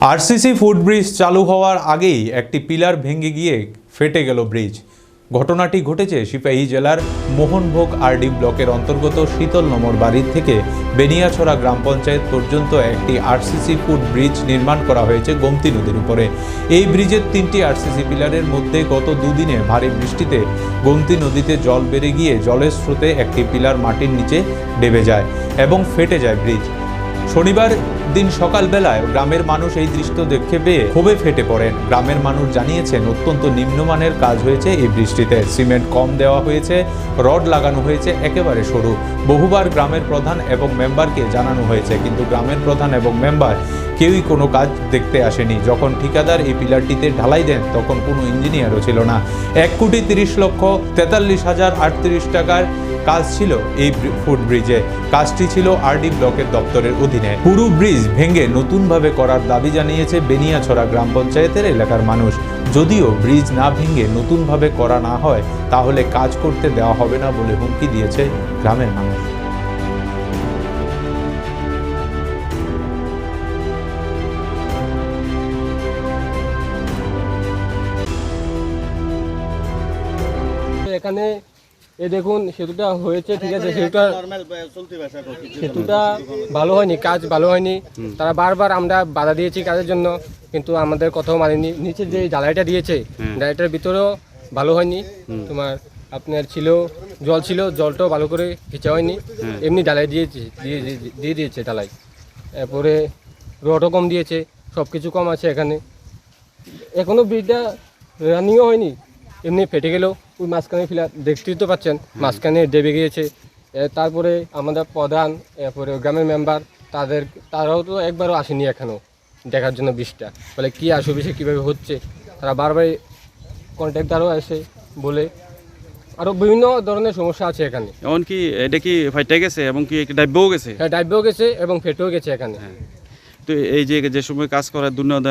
RCC foot bridge চালু হওয়ার আগেই একটি পিলার ভেঙে গিয়ে ফেটে গেল ব্রিজ। ঘটনাটি ঘটেছে সিপাহী জেলার মোহনভোগ আরডি ব্লকের অন্তর্গত শীতল নম্বর বাড়ির থেকে বেনিয়াছড়া গ্রাম পঞ্চায়েত পর্যন্ত একটি আরসিসি ফুট ব্রিজ নির্মাণ করা হয়েছে গোমতী নদীর উপরে। এই ব্রিজের তিনটি আরসিসি পিলারের মধ্যে গত দুদিনে ভারী বৃষ্টিতে গোমতী নদীতে জল বেড়ে গিয়ে জলের স্রোতে একটি পিলার মাটির নিচে ডেবে যায় এবং ফেটে যায় ব্রিজ। শনিবার দিন সকালবেলায় গ্রামের মানুষ এই দৃশ্য দেখতে পেয়ে ক্ষোভে ফেটে পড়েন। গ্রামের মানুষ জানিয়েছেন, অত্যন্ত নিম্নমানের কাজ হয়েছে এই বৃষ্টিতে। সিমেন্ট কম দেওয়া হয়েছে, রড লাগানো হয়েছে, একেবারে সরু। বহুবার গ্রামের প্রধান এবং মেম্বারকে জানানো হয়েছে, কিন্তু গ্রামের প্রধান এবং মেম্বার কেউই কোনো কাজ দেখতে আসেনি। যখন ঠিকাদার এই পিলারটিতে ঢালাই দেন, তখন কোনো ইঞ্জিনিয়ারও ছিল না। এক কোটি তিরিশ লক্ষ তেতাল্লিশ হাজার আটত্রিশ টাকার কাজ ছিল এই ফুট ব্রিজে। কাজটি ছিল আরডি ব্লকের দপ্তরের অধীনে। পুরো ব্রিজ ভেঙে নতুনভাবে করার দাবি জানিয়েছে বেনিয়াছড়া গ্রাম পঞ্চায়েতের এলাকার মানুষ। যদিও ব্রিজ না ভেঙে নতুনভাবে করা না হয়, তাহলে কাজ করতে দেওয়া হবে না বলে হুমকি দিয়েছে গ্রামের মানুষ। এখানে এ দেখুন সেতুটা হয়েছে ঠিক আছে সেতুটা সেতুটা ভালো হয়নি কাজ ভালো হয়নি। তারা বারবার আমরা বাধা দিয়েছি কাজের জন্য কিন্তু আমাদের কথাও মানেনি। নিচে যে জ্বালাইটা দিয়েছে জ্বালাইটার ভিতরেও ভালো হয়নি। তোমার আপনার ছিল জল ছিল জলটাও ভালো করে খিচা হয়নি। এমনি ঢালাই দিয়েছে দিয়ে দিয়ে- দিয়ে দিয়েছে ঢালাই। এরপরে রডও কম দিয়েছে সব কিছু কম আছে এখানে। এখনও ব্রিজটা রানিংও হয়নি। এমনি ফেটে গেলেও ওই মাঝখানে ফিলা দেখতেই তো পাচ্ছেন মাঝখানে ডেবে গিয়েছে। তারপরে আমাদের প্রধান এরপরে গ্রামের মেম্বার তাদের তারাও তো একবারও আসেনি এখনও দেখার জন্য ব্রিজটা বলে কী অসুবিধা কীভাবে হচ্ছে? তারা বারবার কন্ট্রাক্টারও আসে বলে। আরও বিভিন্ন ধরনের সমস্যা আছে এখানে। এমনকি এটা কি ফাইটে গেছে এবং কি ডাইবও গেছে? হ্যাঁ ডাইবেও গেছে এবং ফেটেও গেছে এখানে। তো এই যে যে সময় কাজ করা দুই ন-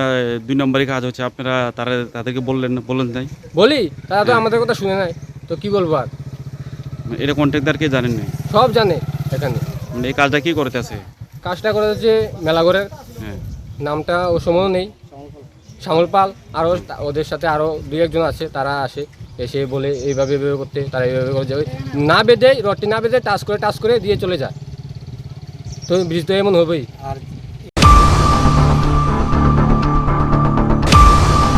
দুই নম্বরই কাজ হচ্ছে আপনারা তারা তাদেরকে বললেন বললেন নাই? বলি? তারা তো আমাদের কথা শুনে নাই। তো কি বলব আর? এটা কন্ট্রাক্টারকে জানেন নাই? সব জানে এখানে। মানে এই কাজটা কি করতেছে কাজটা করে হচ্ছে মেলাঘরের হ্যাঁ। নামটা ও সময় নেই। শ্যামল পাল আরও ওদের সাথে আরও দুই একজন আছে তারা আসে এসে বলে এইভাবে এইভাবে করতে তারা এইভাবে করে যাবে। না বেঁধে রডটি না বেঁধে টাচ করে টাচ করে দিয়ে চলে যায়। তো ব্রিজ তো এমন হবেই। আর